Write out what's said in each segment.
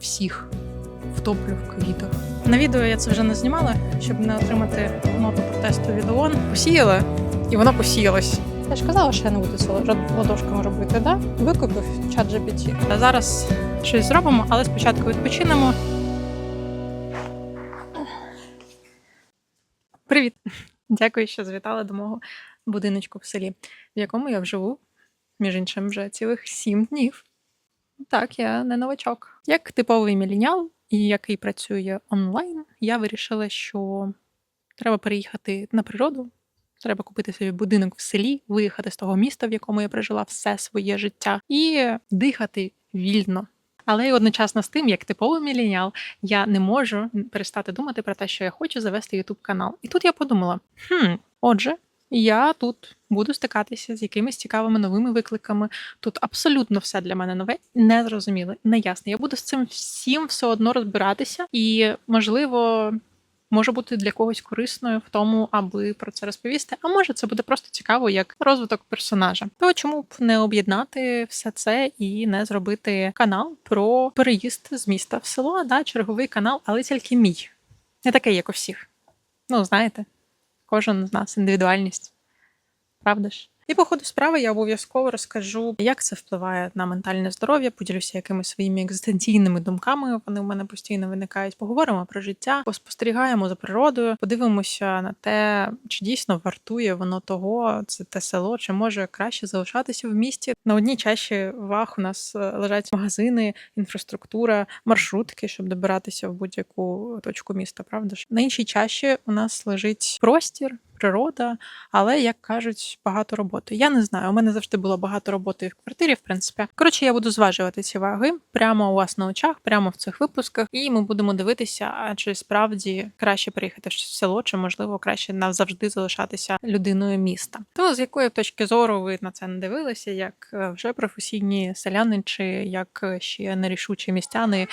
всіх втоплю в квітах. На відео я це вже не знімала, щоб не отримати ноту протесту від ООН. Посіяла, і воно посіялось. Я ж казала, що я не буду це ладошками робити, да? Викупив чат GPT. А зараз щось зробимо, але спочатку відпочинемо. Привіт! Дякую, що завітали до мого будиночку в селі, в якому я вживу, між іншим, вже цілих сім днів. Так, я не новачок. Як типовий мілінял, і який працює онлайн, я вирішила, що треба переїхати на природу. Треба купити собі будинок в селі, виїхати з того міста, в якому я прожила все своє життя, і дихати вільно. Але й одночасно з тим, як типовий міленіал, я не можу перестати думати про те, що я хочу завести youtube канал. І тут я подумала: хм, отже, я тут буду стикатися з якимись цікавими новими викликами. Тут абсолютно все для мене нове, незрозуміле, неясне. Я буду з цим всім все одно розбиратися, і можливо. Може бути для когось корисною в тому, аби про це розповісти. А може, це буде просто цікаво як розвиток персонажа. То чому б не об'єднати все це і не зробити канал про переїзд з міста в село, да, черговий канал, але тільки мій. Не такий, як у всіх. Ну, знаєте, кожен з нас індивідуальність. Правда ж? І по ходу справи я обов'язково розкажу, як це впливає на ментальне здоров'я, поділюся якимись своїми екзистенційними думками. Вони у мене постійно виникають. Поговоримо про життя, поспостерігаємо за природою, подивимося на те, чи дійсно вартує воно того, це те село, чи може краще залишатися в місті. На одній чаші ваг у нас е, лежать магазини, інфраструктура, маршрутки, щоб добиратися в будь-яку точку міста. Правда ж на іншій чаші у нас лежить простір. Природа, але як кажуть, багато роботи. Я не знаю. У мене завжди було багато роботи в квартирі, в принципі. Коротше, я буду зважувати ці ваги прямо у вас на очах, прямо в цих випусках, і ми будемо дивитися, чи справді краще приїхати в село, чи можливо краще назавжди залишатися людиною міста. То з якої точки зору ви на це не дивилися, як е, вже професійні селяни, чи як е, ще нерішучі містяни,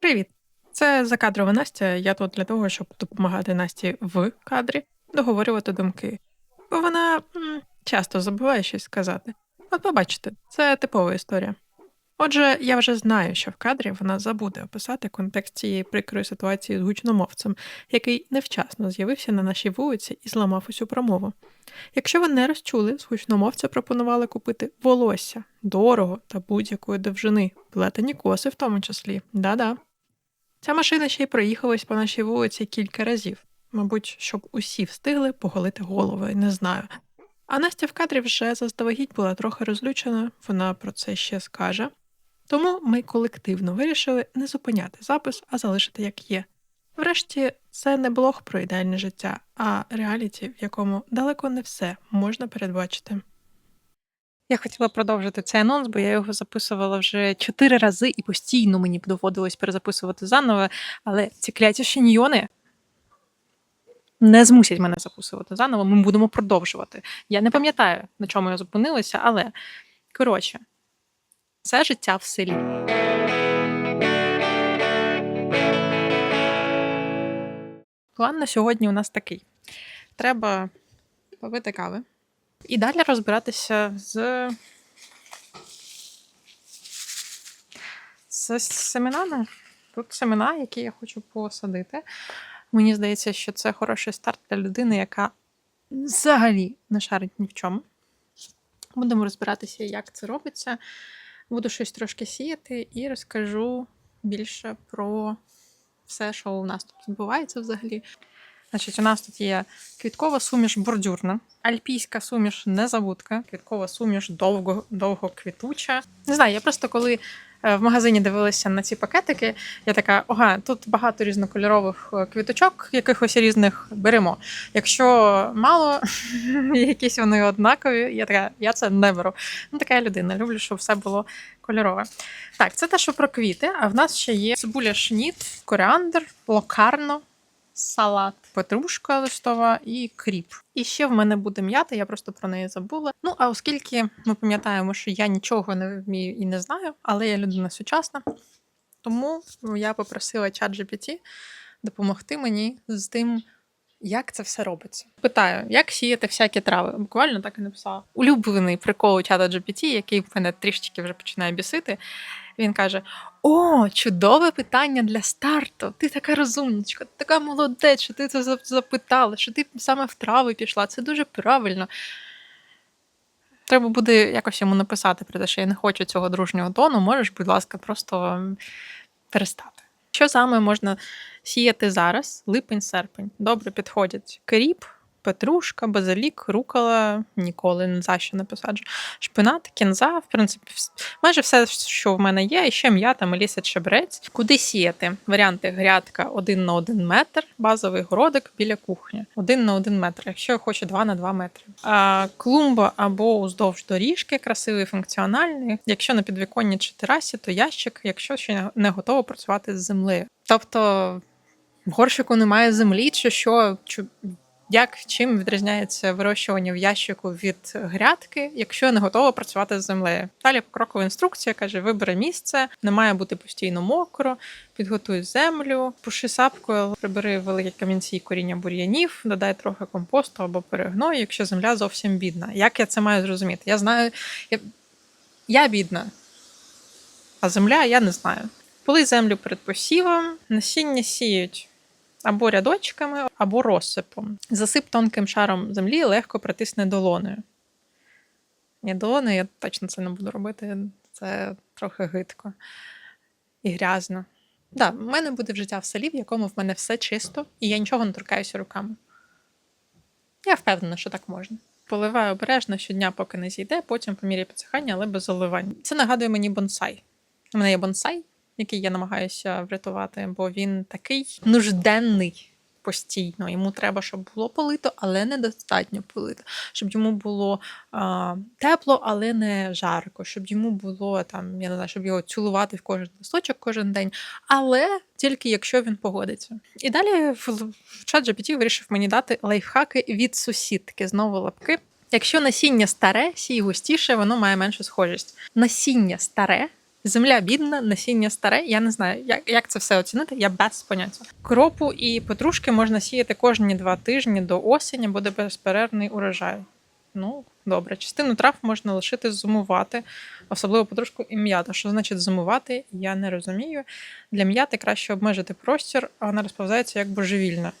Привіт! Це закадрова Настя. Я тут для того, щоб допомагати Насті в кадрі договорювати думки. Бо вона часто забуває щось сказати. От побачите, це типова історія. Отже, я вже знаю, що в кадрі вона забуде описати контекст цієї прикрої ситуації з гучномовцем, який невчасно з'явився на нашій вулиці і зламав усю промову. Якщо ви не розчули, з гучномовця пропонували купити волосся дорого та будь-якої довжини, плетені коси в тому числі. Да-да. Ця машина ще й проїхалась по нашій вулиці кілька разів. Мабуть, щоб усі встигли поголити голови, не знаю. А Настя в кадрі вже заздалегідь була трохи розлючена, вона про це ще скаже. Тому ми колективно вирішили не зупиняти запис, а залишити як є. Врешті, це не блог про ідеальне життя, а реаліті, в якому далеко не все можна передбачити. Я хотіла продовжити цей анонс, бо я його записувала вже чотири рази і постійно мені доводилось перезаписувати заново, але ці кляті шиньйони не змусять мене записувати заново. Ми будемо продовжувати. Я не пам'ятаю, на чому я зупинилася, але коротше, це життя в селі. План на сьогодні у нас такий: треба попити кави і далі розбиратися з, з семенами. Тут семена, які я хочу посадити. Мені здається, що це хороший старт для людини, яка взагалі не шарить ні в чому. Будемо розбиратися, як це робиться. Буду щось трошки сіяти і розкажу більше про все, що у нас тут відбувається взагалі. Значить, у нас тут є квіткова суміш бордюрна, альпійська суміш незабудка, квіткова суміш довго, довгоквітуча. Не знаю, я просто коли е, в магазині дивилася на ці пакетики, я така, ага, тут багато різнокольорових е, квіточок, якихось різних беремо. Якщо мало, якісь вони однакові, я така, я це не беру. Ну, така я людина, люблю, щоб все було кольорове. Так, це те, що про квіти, а в нас ще є цибуля шніт, коріандр, локарно, салат, петрушка листова і кріп. І ще в мене буде м'ята, я просто про неї забула. Ну, а оскільки ми пам'ятаємо, що я нічого не вмію і не знаю, але я людина сучасна, тому я попросила ChatGPT допомогти мені з тим, як це все робиться. Питаю, як сіяти всякі трави? Буквально так і написала. Улюблений прикол чата GPT, який мене трішечки вже починає бісити. Він каже: О, чудове питання для старту! Ти така розумничка, ти така молодець, що ти це запитала, що ти саме в трави пішла. Це дуже правильно. Треба буде якось йому написати про те, що я не хочу цього дружнього тону. Можеш, будь ласка, просто перестати. Що саме можна сіяти зараз? Липень-серпень. Добре підходять кріп, петрушка, базилік, рукола, ніколи за що не посаджу. Шпинат, кінза, в принципі, майже все, що в мене є, і ще м'ята, меліса, чебрець. Куди сіяти? Варіанти грядка 1 на 1 метр, базовий городик біля кухні. 1 на 1 метр, якщо я хочу 2 на 2 метри. А, клумба або уздовж доріжки, красивий, функціональний. Якщо на підвіконні чи терасі, то ящик, якщо ще не готово працювати з землею. Тобто в горщику немає землі, чи що? Чи як чим відрізняється вирощування в ящику від грядки, якщо я не готова працювати з землею? Далі крокова інструкція каже: вибери місце, не має бути постійно мокро, підготуй землю, пуши сапкою, прибери великі камінці і коріння бур'янів, додай трохи компосту або перегною, якщо земля зовсім бідна. Як я це маю зрозуміти? Я знаю, я, я бідна, а земля я не знаю. Полий землю перед посівом, насіння сіють або рядочками, або розсипом. Засип тонким шаром землі, легко притисне долоною. Ні, долоною я точно це не буду робити, це трохи гидко і грязно. Да, в мене буде життя в селі, в якому в мене все чисто, і я нічого не торкаюся руками. Я впевнена, що так можна. Поливаю обережно щодня, поки не зійде, потім по мірі підсихання, але без заливань. Це нагадує мені бонсай. У мене є бонсай, який я намагаюся врятувати, бо він такий нужденний постійно. Йому треба, щоб було полито, але недостатньо полито. Щоб йому було а, тепло, але не жарко, щоб йому було там, я не знаю, щоб його цілувати в кожен листочок кожен день, але тільки якщо він погодиться. І далі в, в чат GPT вирішив мені дати лайфхаки від сусідки. Знову лапки. Якщо насіння старе, сій густіше, воно має меншу схожість. Насіння старе. Земля бідна, насіння старе. Я не знаю, як, як це все оцінити. Я без поняття. Кропу і петрушки можна сіяти кожні два тижні до осені, буде безперервний урожай. Ну, добре, частину трав можна лишити зумувати, особливо петрушку і м'яту. Що значить зумувати, я не розумію. Для м'яти краще обмежити простір, а вона розповзається як божевільна.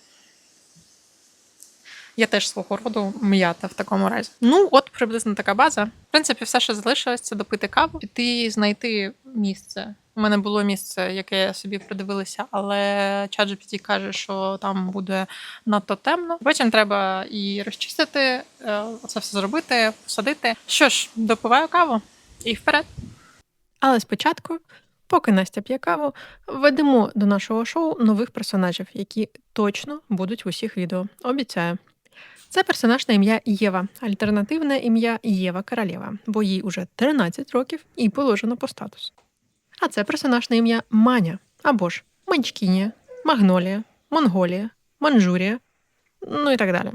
Я теж свого роду м'ята в такому разі. Ну, от приблизно така база. В принципі, все, що залишилось, це допити каву, піти знайти місце. У мене було місце, яке я собі придивилася, але ChatGPT каже, що там буде надто темно. Потім треба і розчистити, е, це все зробити, посадити. Що ж, допиваю каву і вперед. Але спочатку, поки Настя п'є каву, введемо до нашого шоу нових персонажів, які точно будуть в усіх відео. Обіцяю. Це персонаж на ім'я Єва, альтернативне ім'я Єва Королєва, бо їй уже 13 років і положено по статусу. А це персонаж на ім'я Маня або ж Манчкінія, Магнолія, Монголія, Манджурія, ну і так далі.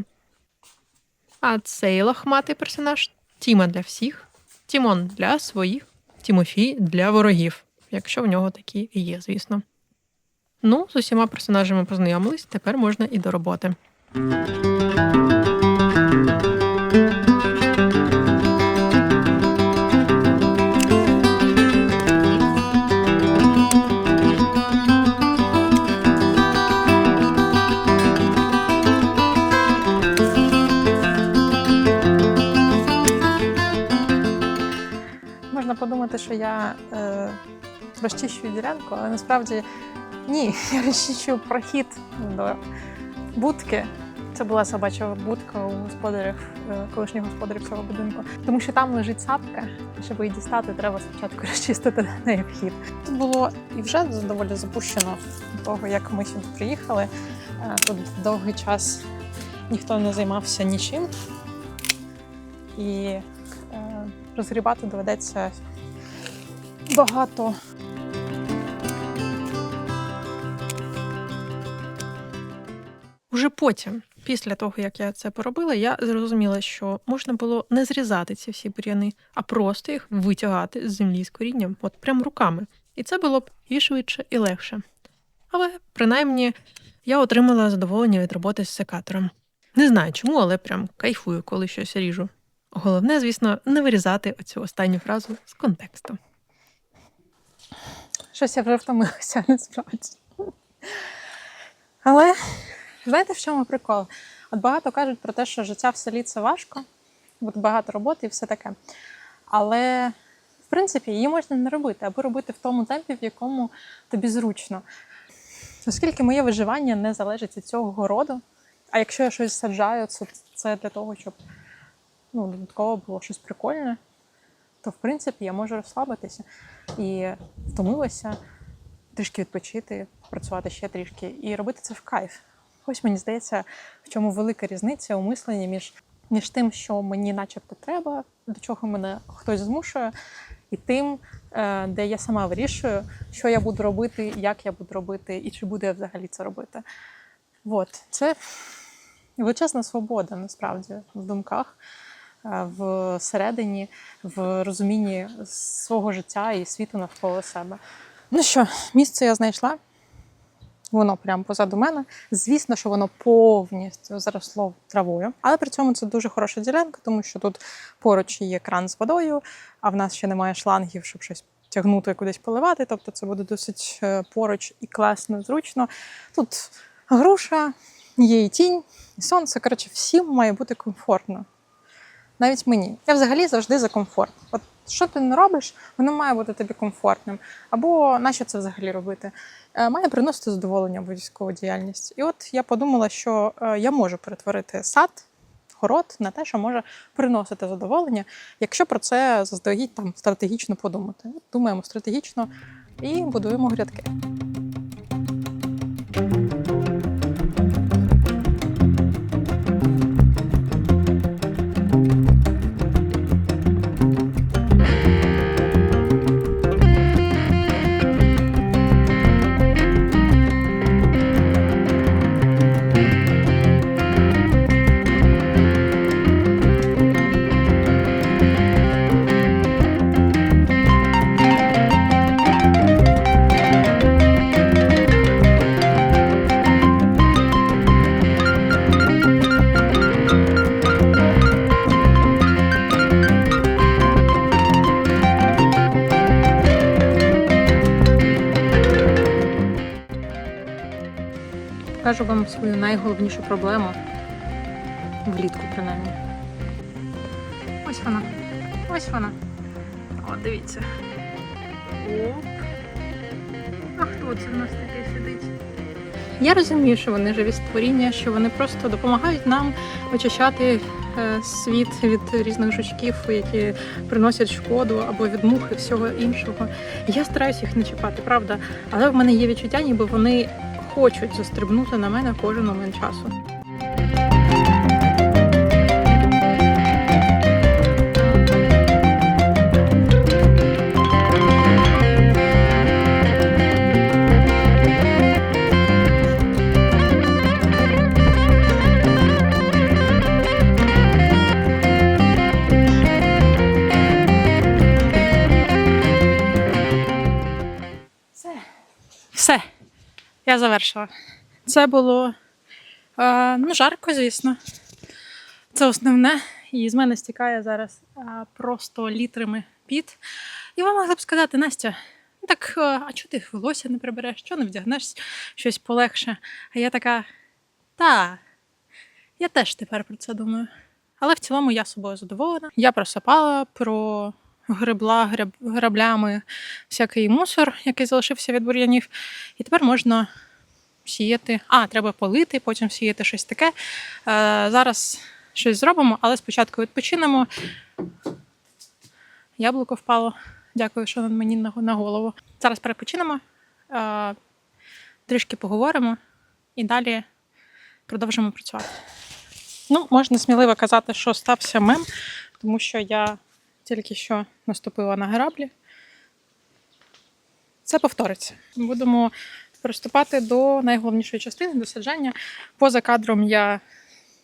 А цей лохматий персонаж Тіма для всіх, Тімон для своїх, Тімофій для ворогів, якщо в нього такі є, звісно. Ну, з усіма персонажами познайомились, тепер можна і до роботи. Подумати, що я е, розчищую ділянку, але насправді ні, я розчищую прохід до будки. Це була собача будка у господарів, е, колишніх господарів будинку. Тому що там лежить сапка, щоб її дістати, треба спочатку розчистити на неї вхід. Тут було і вже доволі запущено того, як ми сюди приїхали. Е, Тут довгий час ніхто не займався нічим. І е, розгрібати доведеться багато Уже потім, після того, як я це поробила, я зрозуміла, що можна було не зрізати ці всі бур'яни, а просто їх витягати з землі з корінням, от прям руками. І це було б і швидше, і легше. Але принаймні я отримала задоволення від роботи з секатором. Не знаю чому, але прям кайфую, коли щось ріжу. Головне, звісно, не вирізати оцю останню фразу з контексту. Щось я вже втомилася, насправді. Але знаєте, в чому прикол? От багато кажуть про те, що життя в селі це важко, от багато роботи і все таке. Але, в принципі, її можна не робити, або робити в тому темпі, в якому тобі зручно. Оскільки моє виживання не залежить від цього городу, а якщо я щось саджаю, це, це для того, щоб ну, додатково було щось прикольне, то в принципі я можу розслабитися і втомилася трішки відпочити, працювати ще трішки і робити це в кайф. Ось мені здається, в чому велика різниця у мисленні між, між тим, що мені начебто треба, до чого мене хтось змушує, і тим, е, де я сама вирішую, що я буду робити, як я буду робити, і чи буду я взагалі це робити. От, це величезна свобода насправді в думках, всередині, в розумінні свого життя і світу навколо себе. Ну що, місце я знайшла. Воно прямо позаду мене. Звісно, що воно повністю заросло травою, але при цьому це дуже хороша ділянка, тому що тут поруч є кран з водою, а в нас ще немає шлангів, щоб щось тягнути кудись поливати. Тобто це буде досить е, поруч і класно, зручно. Тут груша, є і тінь, і сонце. Коротше, всім має бути комфортно. Навіть мені. Я взагалі завжди за комфорт. От що ти не робиш, воно має бути тобі комфортним. Або нащо це взагалі робити? Е, Має приносити задоволення обов'язкову діяльність. І от я подумала, що е, я можу перетворити сад, город на те, що може приносити задоволення, якщо про це заздалегідь там стратегічно подумати. Думаємо стратегічно і будуємо грядки. Свою найголовнішу проблему влітку, принаймні. Ось вона. Ось вона. О, дивіться. Оп. А хто це в нас таке сидить? Я розумію, що вони живі створіння, що вони просто допомагають нам очищати е, світ від різних жучків, які приносять шкоду або від мух і всього іншого. Я стараюся їх не чіпати, правда. Але в мене є відчуття, ніби вони хочуть застрибнути на мене кожен момент часу. Завершила. Це було е, ну, жарко, звісно. Це основне. І з мене стікає зараз е, просто літрами піт. І вам могли б сказати, Настя, ну так, е, а чого ти волосся не прибереш, чого не вдягнеш щось полегше? А я така, та, я теж тепер про це думаю. Але в цілому я собою задоволена. Я просипала, про гребла греб, граблями всякий мусор, який залишився від бур'янів. І тепер можна сіяти. А, треба полити, потім сіяти щось таке. Е, зараз щось зробимо, але спочатку відпочинемо. Яблуко впало. Дякую, що мені на, голову. Зараз перепочинемо, е, трішки поговоримо і далі продовжимо працювати. Ну, можна сміливо казати, що стався мем, тому що я тільки що наступила на граблі. Це повториться. Будемо приступати до найголовнішої частини до саджання. Поза кадром я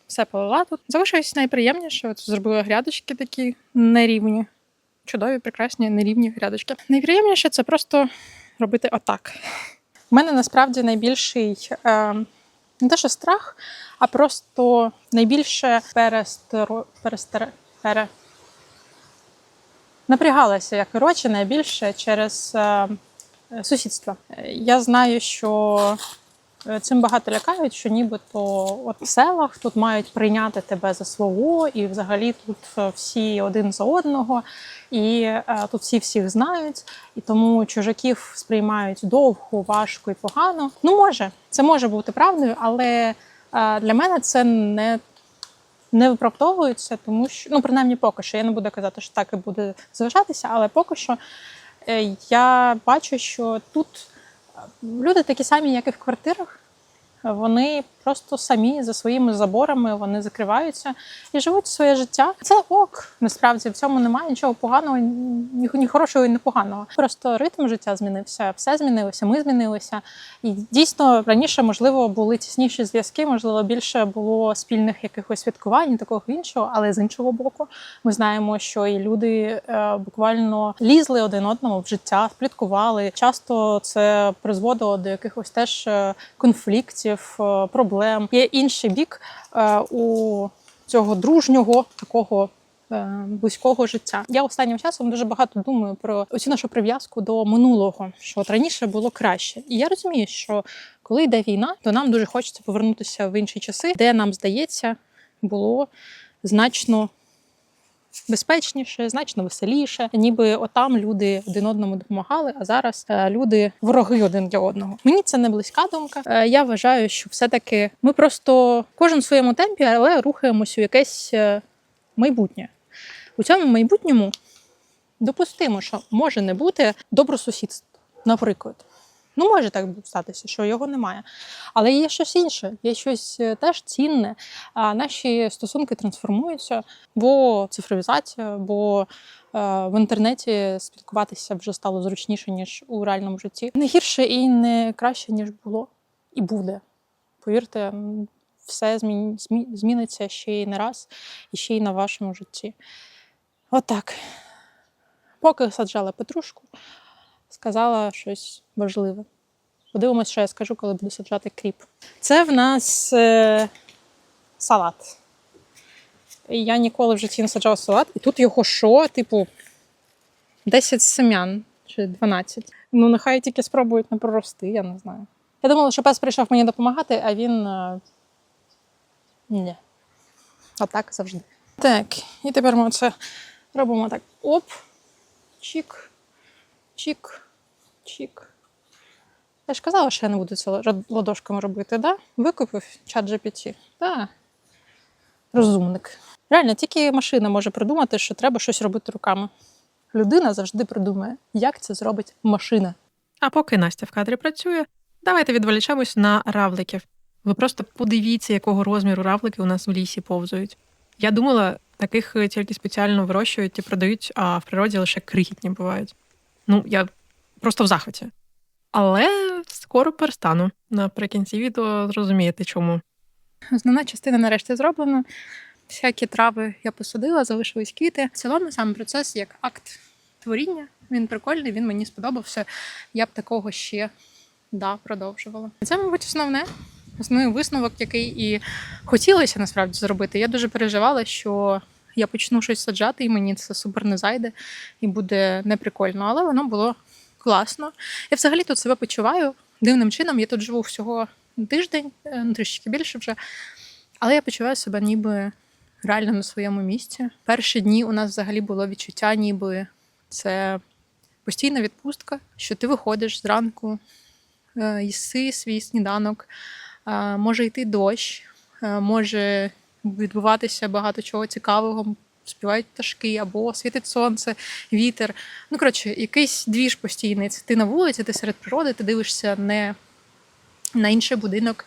все полила тут. Залишилось найприємніше. От зробила грядочки такі нерівні. Чудові, прекрасні, нерівні грядочки. Найприємніше це просто робити отак. У мене насправді найбільший е, не те, що страх, а просто найбільше перестеро, перестер, пере, напрягалася я коротше найбільше через е, сусідство. Е, Я знаю, що е, цим багато лякають, що нібито от в селах тут мають прийняти тебе за свого, і взагалі тут всі один за одного, і тут всі всіх знають, і тому чужаків сприймають довго, важко і погано. Ну, може, це може бути правдою, але для мене це не не виправдовується, тому що ну принаймні поки що. Я не буду казати, що так і буде залишатися, але поки що я бачу, що тут е, люди такі самі, як і в квартирах. Вони просто самі за своїми заборами вони закриваються і живуть своє життя. Це ок. Насправді в цьому немає нічого поганого, ні, хорошого і ні поганого. Просто ритм життя змінився, все змінилося, ми змінилися. І дійсно раніше, можливо, були тісніші зв'язки, можливо, більше було спільних якихось святкувань, такого іншого. Але з іншого боку, ми знаємо, що і люди е, буквально лізли один одному в життя, пліткували. Часто це призводило до якихось теж е, конфліктів, е, проблем. Є інший бік е, у цього дружнього такого. е, Близького життя. Я останнім часом дуже багато думаю про оцю нашу прив'язку до минулого, що от раніше було краще. І я розумію, що коли йде війна, то нам дуже хочеться повернутися в інші часи, де нам здається, було значно безпечніше, значно веселіше. Ніби отам люди один одному допомагали, а зараз е, люди вороги один для одного. Мені це не близька думка. Е, Я вважаю, що все-таки ми просто кожен в своєму темпі, але рухаємось у якесь е, майбутнє. У цьому майбутньому допустимо, що може не бути добросусідства, наприклад. Ну, може так статися, що його немає. Але є щось інше, є щось е, теж цінне. А наші стосунки трансформуються, бо цифровізація, бо е, в інтернеті спілкуватися вже стало зручніше, ніж у реальному житті. Не гірше і не краще, ніж було, і буде. Повірте, все змі- зміниться ще й не раз, і ще й на вашому житті. Отак. Поки саджала петрушку, сказала щось важливе. Подивимось, що я скажу, коли буду саджати кріп. Це в нас е, салат. Я ніколи в житті не саджала салат, і тут його що? Типу, 10 семян чи 12. Ну, нехай тільки спробують не прорости, я не знаю. Я думала, що пес прийшов мені допомагати, а він. Е, ні. А так завжди. Так, і тепер ми це робимо так. Оп, чік, чік, чік. Я ж казала, що я не буду це ла- ладошками робити, да? Викупив чат GPT. Да. Розумник. Реально, тільки машина може придумати, що треба щось робити руками. Людина завжди придумає, як це зробить машина. А поки Настя в кадрі працює, давайте відволічемось на равликів. Ви просто подивіться, якого розміру равлики у нас в лісі повзають. Я думала, таких е, тільки спеціально вирощують і продають, а в природі лише крихітні бувають. Ну, я просто в захваті. Але скоро перестану. Наприкінці відео зрозумієте, чому. Основна частина нарешті зроблена. Всякі трави я посадила, залишились квіти. В цілому сам процес як акт творіння. Він прикольний, він мені сподобався. Я б такого ще да, продовжувала. Це, мабуть, основне. Основний висновок, який і хотілося насправді зробити. Я дуже переживала, що я почну щось саджати, і мені це супер не зайде, і буде неприкольно. Але воно було класно. Я взагалі тут себе почуваю дивним чином. Я тут живу всього тиждень, е, ну трішки більше вже. Але я почуваю себе ніби реально на своєму місці. Перші дні у нас взагалі було відчуття, ніби це постійна відпустка, що ти виходиш зранку, е, їси свій сніданок, е, може йти дощ, може відбуватися багато чого цікавого. Співають пташки або світить сонце, вітер. Ну, коротше, якийсь двіж постійний. Це ти на вулиці, ти серед природи, ти дивишся не на інший будинок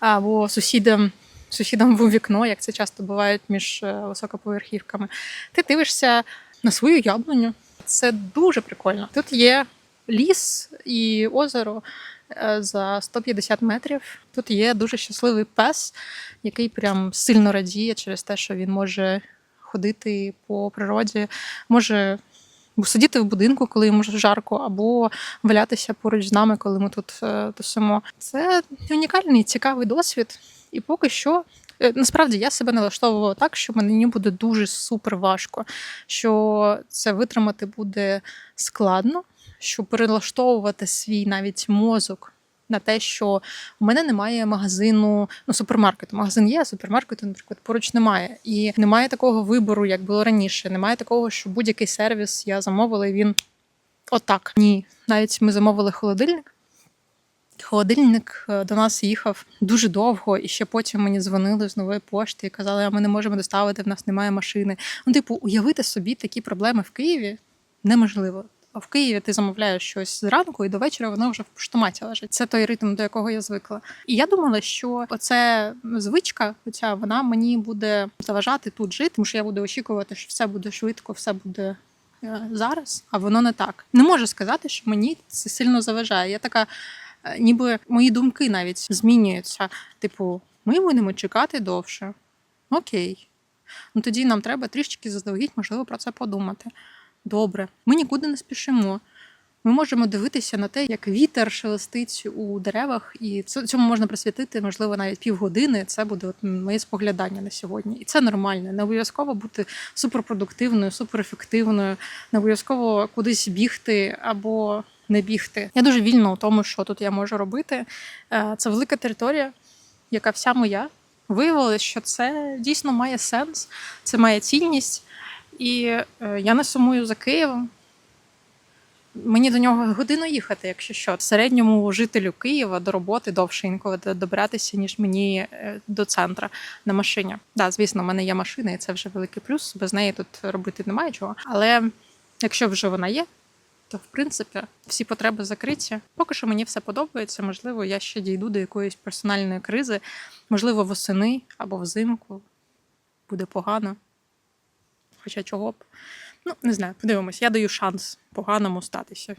або сусідам, сусідам в вікно, як це часто буває між е, високоповерхівками. Ти дивишся на свою яблуню. Це дуже прикольно. Тут є ліс і озеро е, за 150 метрів. Тут є дуже щасливий пес, який прям сильно радіє через те, що він може ходити по природі, може сидіти в будинку, коли йому жарко, або валятися поруч з нами, коли ми тут е, тусимо. Це унікальний цікавий досвід. І поки що, е, насправді, я себе налаштовувала так, що мені буде дуже супер важко, що це витримати буде складно, що перелаштовувати свій навіть мозок. На те, що у мене немає магазину, ну супермаркету. Магазин є, а супермаркету, наприклад, поруч немає. І немає такого вибору, як було раніше. Немає такого, що будь-який сервіс я замовила, і він отак. Ні. Навіть ми замовили холодильник. Холодильник е, до нас їхав дуже довго, і ще потім мені дзвонили з нової пошти і казали, а ми не можемо доставити, в нас немає машини. Ну, типу, уявити собі такі проблеми в Києві неможливо. В Києві ти замовляєш щось зранку, і до вечора воно вже в поштоматі лежить. Це той ритм, до якого я звикла. І я думала, що оце звичка, оця вона мені буде заважати тут жити, тому що я буду очікувати, що все буде швидко, все буде е, зараз, а воно не так. Не можу сказати, що мені це сильно заважає. Я така, е, ніби мої думки навіть змінюються. Типу, ми будемо чекати довше. Окей. Ну тоді нам треба трішки заздалегідь, можливо, про це подумати. Добре, ми нікуди не спішимо. Ми можемо дивитися на те, як вітер шелестить у деревах, і цьому можна присвятити, можливо, навіть півгодини. Це буде от моє споглядання на сьогодні. І це нормально. Не обов'язково бути суперпродуктивною, суперефективною, не обов'язково кудись бігти або не бігти. Я дуже вільна у тому, що тут я можу робити. Е, Це велика територія, яка вся моя. Виявилось, що це дійсно має сенс, це має цінність. І е, я не сумую за Києвом. Мені до нього годину їхати, якщо що. Середньому жителю Києва до роботи довше інколи д- добиратися, ніж мені е, до центра на машині. Да, звісно, в мене є машина, і це вже великий плюс. Без неї тут робити немає чого. Але якщо вже вона є, то в принципі всі потреби закриті. Поки що мені все подобається. Можливо, я ще дійду до якоїсь персональної кризи, можливо, восени або взимку буде погано. Хоча чого б. Ну, не знаю, подивимось. Я даю шанс поганому статися.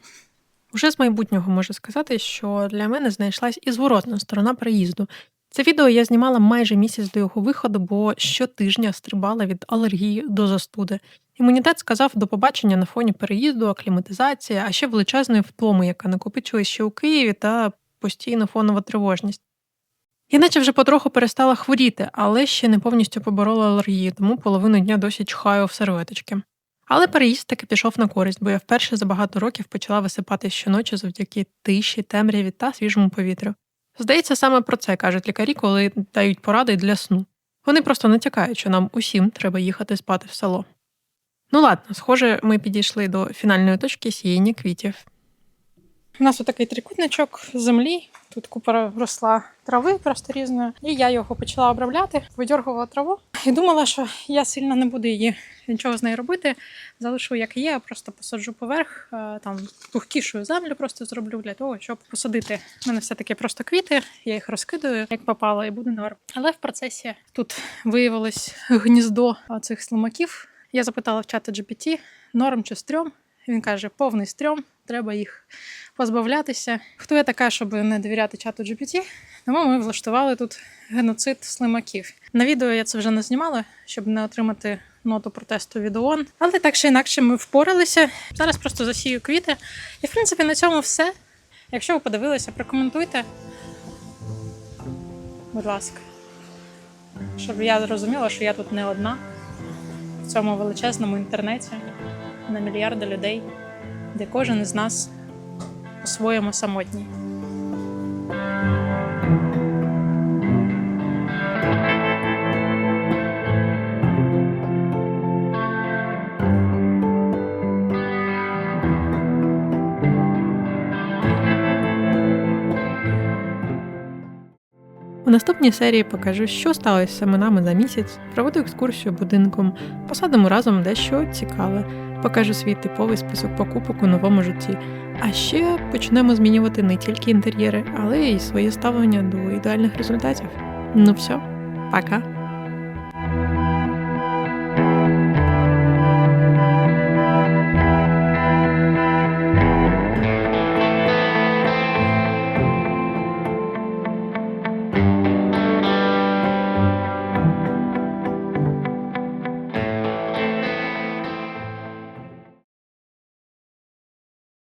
Уже з майбутнього можу сказати, що для мене знайшлась і зворотна сторона переїзду. Це відео я знімала майже місяць до його виходу, бо щотижня стрибала від алергії до застуди. Імунітет сказав до побачення на фоні переїзду, акліматизації, а ще величезної втоми, яка накопичилась ще у Києві, та постійна фонова тривожність. Я наче вже потроху перестала хворіти, але ще не повністю поборола алергію, тому половину дня досі чхаю в серветочки. Але переїзд таки пішов на користь, бо я вперше за багато років почала висипати щоночі завдяки тиші, темряві та свіжому повітрю. Здається, саме про це кажуть лікарі, коли дають поради для сну. Вони просто натякають, що нам усім треба їхати спати в село. Ну ладно, схоже, ми підійшли до фінальної точки сіяння квітів. У нас отакий трикутничок землі. Тут купа росла трави просто різної. І я його почала обробляти, видьоргувала траву і думала, що я сильно не буду її нічого з нею робити. Залишу як є, просто посаджу поверх, е, там пухкішу землю просто зроблю для того, щоб посадити. У мене все-таки просто квіти, я їх розкидаю, як попало, і буде норм. Але в процесі тут виявилось гніздо цих слимаків. Я запитала в чата GPT, норм чи стрьом. Він каже, повний стрьом, треба їх позбавлятися. Хто я така, щоб не довіряти чату GPT? Тому ми влаштували тут геноцид слимаків. На відео я це вже не знімала, щоб не отримати ноту протесту від ООН. Але так чи інакше ми впоралися. Зараз просто засію квіти. І в принципі на цьому все. Якщо ви подивилися, прокоментуйте. Будь ласка. Щоб я зрозуміла, що я тут не одна в цьому величезному інтернеті на мільярди людей, де кожен із нас по-своєму самотній. Наступній серії покажу, що сталося з семенами за місяць, проведу екскурсію будинком, посадимо разом дещо цікаве, покажу свій типовий список покупок у новому житті. А ще почнемо змінювати не тільки інтер'єри, але й своє ставлення до ідеальних результатів. Ну все, пока!